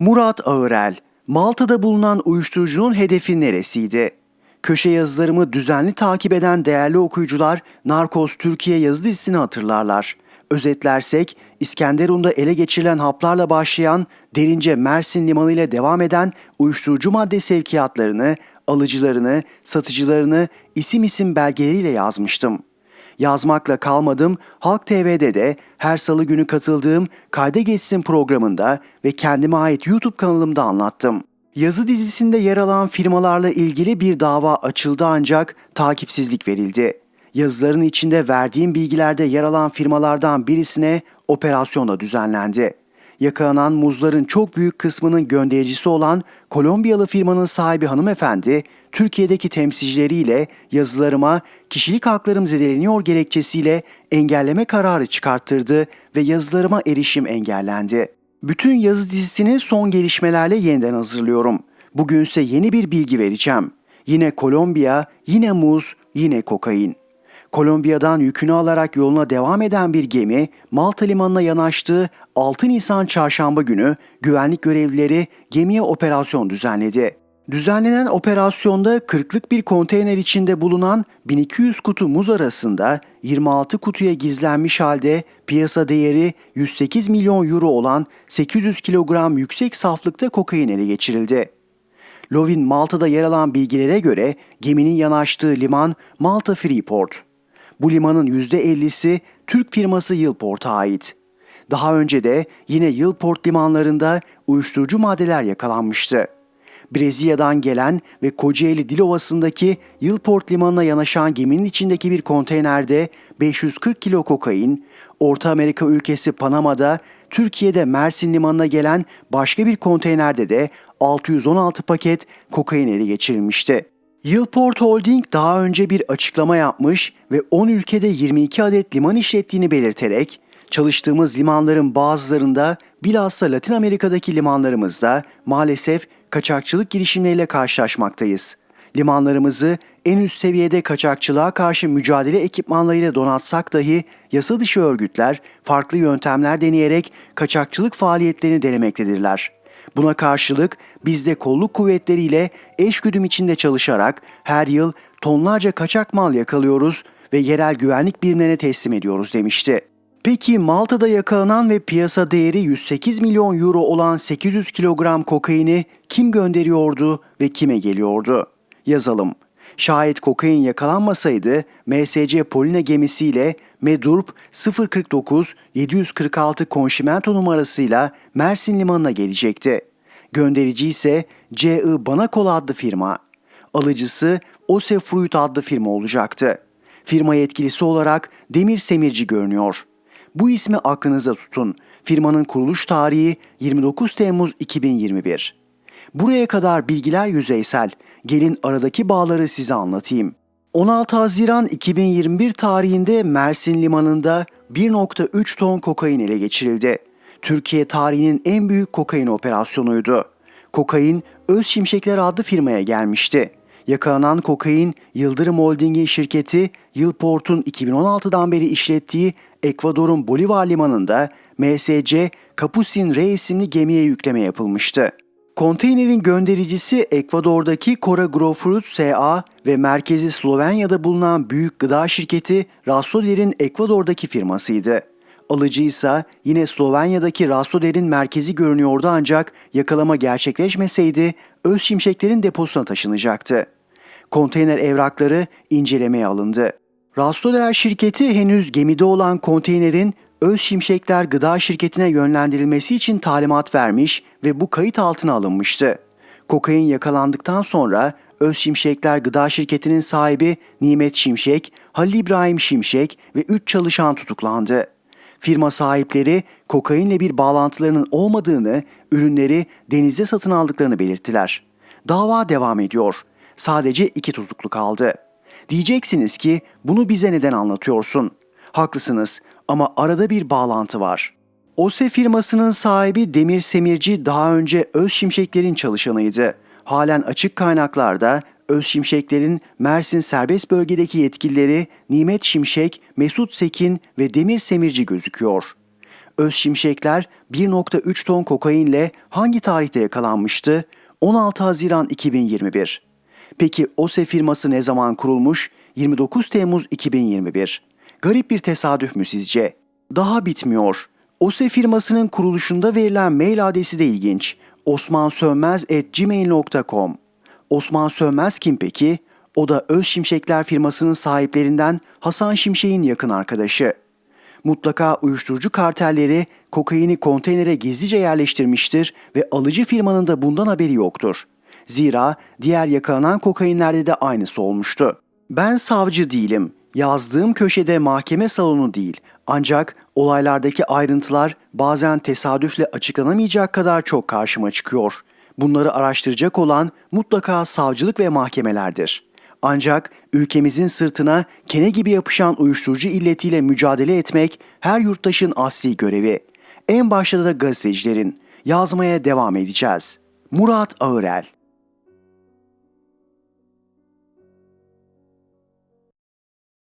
Murat Ağırel, Malta'da bulunan uyuşturucunun hedefi neresiydi? Köşe yazılarımı düzenli takip eden değerli okuyucular Narkoz Türkiye yazı dizisini hatırlarlar. Özetlersek, İskenderun'da ele geçirilen haplarla başlayan, derince Mersin limanı ile devam eden uyuşturucu madde sevkiyatlarını, alıcılarını, satıcılarını isim isim belgeleriyle yazmıştım. Yazmakla kalmadım, Halk TV'de de her salı günü katıldığım Kayda Geçsin programında ve kendime ait YouTube kanalımda anlattım. Yazı dizisinde yer alan firmalarla ilgili bir dava açıldı ancak takipsizlik verildi. Yazıların içinde verdiğim bilgilerde yer alan firmalardan birisine operasyon da düzenlendi. Yakalanan muzların çok büyük kısmının göndericisi olan Kolombiyalı firmanın sahibi hanımefendi, Türkiye'deki temsilcileriyle yazılarıma kişilik haklarım zedeleniyor gerekçesiyle engelleme kararı çıkarttırdı ve yazılarıma erişim engellendi. Bütün yazı dizisini son gelişmelerle yeniden hazırlıyorum. Bugünse yeni bir bilgi vereceğim. Yine Kolombiya, yine muz, yine kokain. Kolombiya'dan yükünü alarak yoluna devam eden bir gemi Malta limanına yanaştığı 6 Nisan çarşamba günü güvenlik görevlileri gemiye operasyon düzenledi. Düzenlenen operasyonda 40'lık bir konteyner içinde bulunan 1200 kutu muz arasında 26 kutuya gizlenmiş halde piyasa değeri 108 milyon euro olan 800 kilogram yüksek saflıkta kokain ele geçirildi. Lovin Malta'da yer alan bilgilere göre geminin yanaştığı liman Malta Freeport. Bu limanın %50'si Türk firması Yılport'a ait. Daha önce de yine Yılport limanlarında uyuşturucu maddeler yakalanmıştı. Brezilya'dan gelen ve Kocaeli Dilovası'ndaki Yılport limanına yanaşan geminin içindeki bir konteynerde 540 kilo kokain, Orta Amerika ülkesi Panama'da, Türkiye'de Mersin limanına gelen başka bir konteynerde de 616 paket kokain ele geçirilmişti. Yılport Holding daha önce bir açıklama yapmış ve 10 ülkede 22 adet liman işlettiğini belirterek çalıştığımız limanların bazılarında bilhassa Latin Amerika'daki limanlarımızda maalesef kaçakçılık girişimleriyle karşılaşmaktayız. Limanlarımızı en üst seviyede kaçakçılığa karşı mücadele ekipmanlarıyla donatsak dahi yasa dışı örgütler farklı yöntemler deneyerek kaçakçılık faaliyetlerini denemektedirler. Buna karşılık biz de kolluk kuvvetleriyle eşgüdüm içinde çalışarak her yıl tonlarca kaçak mal yakalıyoruz ve yerel güvenlik birimlerine teslim ediyoruz demişti. Peki Malta'da yakalanan ve piyasa değeri 108 milyon euro olan 800 kilogram kokaini kim gönderiyordu ve kime geliyordu? Yazalım. Şayet kokain yakalanmasaydı MSC Polina gemisiyle Medurp 049 746 konşimento numarasıyla Mersin limanına gelecekti. Gönderici ise C.I. Banakol adlı firma. Alıcısı Ose Fruit adlı firma olacaktı. Firma yetkilisi olarak Demir Semirci görünüyor. Bu ismi aklınıza tutun. Firmanın kuruluş tarihi 29 Temmuz 2021. Buraya kadar bilgiler yüzeysel. Gelin aradaki bağları size anlatayım. 16 Haziran 2021 tarihinde Mersin Limanı'nda 1.3 ton kokain ele geçirildi. Türkiye tarihinin en büyük kokain operasyonuydu. Kokain Öz Şimşekler adlı firmaya gelmişti. Yakalanan kokain Yıldırım Holding'in şirketi Yılport'un 2016'dan beri işlettiği Ekvador'un Bolivar limanında MSC Capucin R isimli gemiye yükleme yapılmıştı. Konteynerin göndericisi Ekvador'daki Cora Growfruit SA ve merkezi Slovenya'da bulunan büyük gıda şirketi Rastoder'in Ekvador'daki firmasıydı. Alıcı ise yine Slovenya'daki Rastoder'in merkezi görünüyordu ancak yakalama gerçekleşmeseydi öz şimşeklerin deposuna taşınacaktı. Konteyner evrakları incelemeye alındı. Rastoder şirketi henüz gemide olan konteynerin Öz Şimşekler Gıda Şirketi'ne yönlendirilmesi için talimat vermiş ve bu kayıt altına alınmıştı. Kokain yakalandıktan sonra Öz Şimşekler Gıda Şirketi'nin sahibi Nimet Şimşek, Halil İbrahim Şimşek ve 3 çalışan tutuklandı. Firma sahipleri kokainle bir bağlantılarının olmadığını, ürünleri denizde satın aldıklarını belirttiler. Dava devam ediyor. Sadece iki tutuklu kaldı. Diyeceksiniz ki bunu bize neden anlatıyorsun? Haklısınız ama arada bir bağlantı var. OSE firmasının sahibi Demir Semirci daha önce Öz Şimşekler'in çalışanıydı. Halen açık kaynaklarda Öz Şimşekler'in Mersin serbest bölgedeki yetkilileri Nimet Şimşek, Mesut Sekin ve Demir Semirci gözüküyor. Öz Şimşekler 1.3 ton kokainle hangi tarihte yakalanmıştı? 16 Haziran 2021. Peki OSE firması ne zaman kurulmuş? 29 Temmuz 2021. Garip bir tesadüf mü sizce? Daha bitmiyor. OSE firmasının kuruluşunda verilen mail adresi de ilginç. osmansönmez.gmail.com Osman Sönmez kim peki? O da Öz Şimşekler firmasının sahiplerinden Hasan Şimşek'in yakın arkadaşı. Mutlaka uyuşturucu kartelleri kokaini konteynere gizlice yerleştirmiştir ve alıcı firmanın da bundan haberi yoktur. Zira diğer yakalanan kokainlerde de aynısı olmuştu. Ben savcı değilim. Yazdığım köşede mahkeme salonu değil. Ancak olaylardaki ayrıntılar bazen tesadüfle açıklanamayacak kadar çok karşıma çıkıyor. Bunları araştıracak olan mutlaka savcılık ve mahkemelerdir. Ancak ülkemizin sırtına kene gibi yapışan uyuşturucu illetiyle mücadele etmek her yurttaşın asli görevi. En başta da gazetecilerin. Yazmaya devam edeceğiz. Murat Ağırel